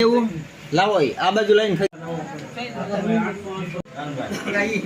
એવું લાવો ઈ, આ બાજુ લઈને ફરી.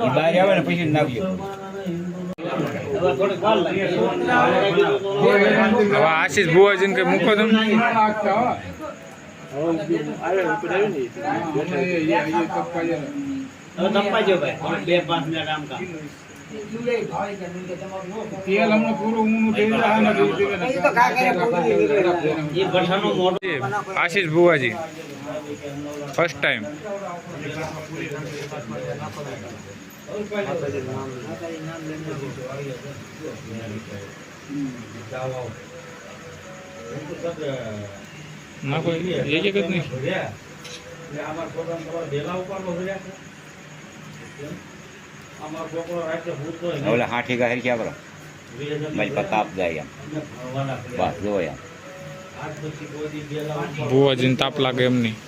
આપડા ને પછી નાખજો હવે આશીષ બુવાજીને કઈ મૂકો તમે? બે પાંચ મિનિટ આમ આશીષ ભુવાજી ફર્સ્ટ ટાઈમ ના કોઈ એક એક જ નહીં ઓલા હાથી ગા હરખ્યા કરો મારી પર તાપ જાય એમ બસ જો એમ બુવાજીને તાપ લાગે એમ નહીં હવે તાવ આવ્યો ભાઈ એમ તો કાંટાભા જીમેલ નાખવાનો સાલો આને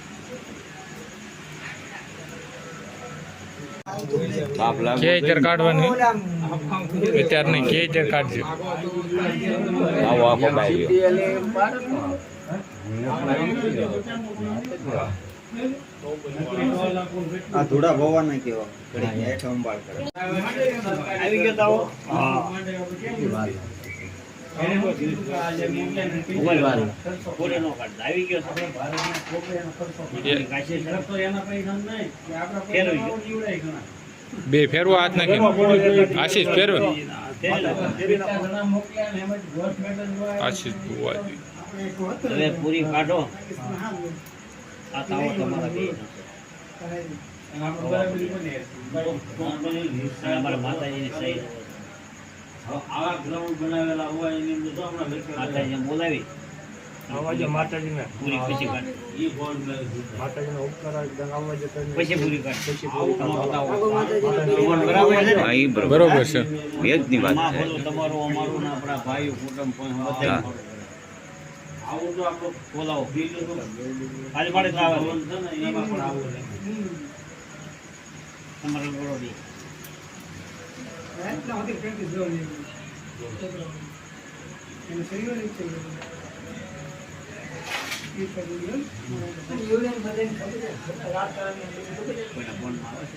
અત્યારે નહીં કે અત્યારે કાઢજો. આવો આખો આ ધોળા ભવાના કેવા? હેઠ અંબાળ કરે. આવી ગયો તાવો. બે ફેરવો હાથ નાખી આશીષ ફેરવો. આશીષ હવે પૂરી કાઢો. આ તાવો તમારા બે માતાજીની સહી. માતાજીને બોલાવી. પૂરી પછી કાઢ. પછી પૂરી કાઢ. બરાબર છે ને? બરાબર બરોબર બરોબર. છે. વેદની વાત છે. બોલો તમારું અમારું ને આપણા ભાઈઓ કુટુંબ કોઈ બધા હા. બોલાવો. આજે પાડે તો આવે. તમારે બરોબર કોઈના ફોનમાં આવે છે